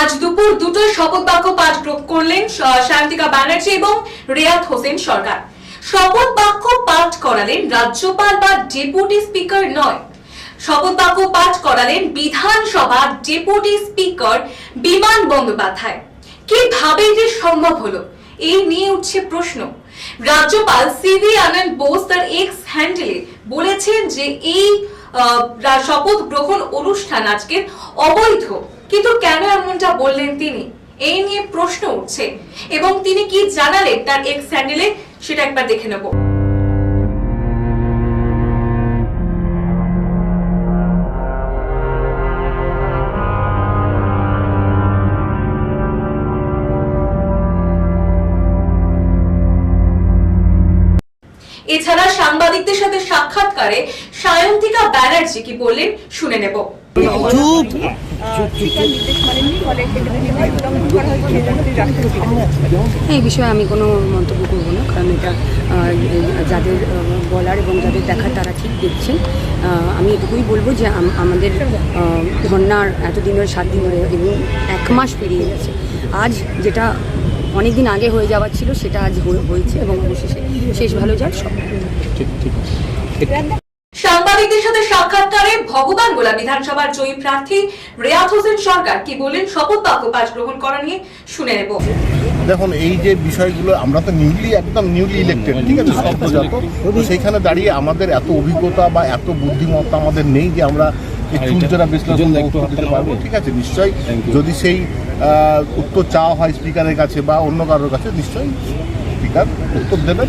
আজ দুপুর দুটোয় শপথ বাক্য পাঠ করলেন সায়ন্তিকা ব্যানার্জি এবং রিয়াদ হোসেন সরকার। শপথ বাক্য পাঠ করালেন রাজ্যপাল বা ডেপুটি স্পিকার নয়। শপথ বাক্য পাঠ করালেন বিধানসভার ডেপুটি স্পিকার বিমান বন্দ্যোপাধ্যায়। কীভাবে যে সম্ভব হলো? এই নিয়ে উঠছে প্রশ্ন। রাজ্যপাল সিভি আনন্দ বোস তার এক্স হ্যান্ডেলে বলেছেন যে এই শপথ গ্রহণ অনুষ্ঠান আজকের অবৈধ। কিন্তু কেন এমনটা বললেন তিনি? এই নিয়ে প্রশ্ন উঠছে। এবং তিনি কি জানালেন তার এক্স হ্যান্ডেলে সেটা একবার দেখে নেব। এছাড়া সাংবাদিকদের সাথে সাক্ষাৎকারে সায়ন্তিকা ব্যানার্জি কি বললেন শুনে নেব। চুপ। এই বিষয়ে আমি কোনো মন্তব্য করব না কারণ এটা যাদের বলার এবং যাদের দেখার তারা ঠিক দেখছেন। আমি এটুকুই বলব যে আমাদের ধর্নার এতদিন ধরে সাত দিন ধরে এবং এক মাস পেরিয়ে গেছে। আজ যেটা অনেক দিন আগে হয়ে যাওয়ার ছিল সেটা আজ হয়েছে এবং অবশেষে শেষ ভালো যাক সব। সাংবাদিকদের সাথে সাক্ষাৎকারে ভগবান গোলা বিধানসভার জয়ী প্রার্থী রেয়াত হোসেন সরকার কি বললেন? শপথ বাক্য পাঠ গ্রহণ করা নিয়ে শুনে নেব। দেখুন এই যে বিষয়গুলো আমরা তো নিউলি একদম নিউলি ইলেক্টেড ঠিক আছে? সদ্যজাত তো সেইখানে দাঁড়িয়ে আমাদের এত অভিজ্ঞতা বা এত বুদ্ধিমত্তা আমাদের নেই যে আমরা চুলচেরা বিশ্লেষণ দিতে পারব ঠিক আছে? নিশ্চয়ই যদি সেই আহ, উত্তর চাওয়া হয় স্পিকারের কাছে বা অন্য কারোর কাছে নিশ্চয়ই স্পিকার উত্তর দেবেন।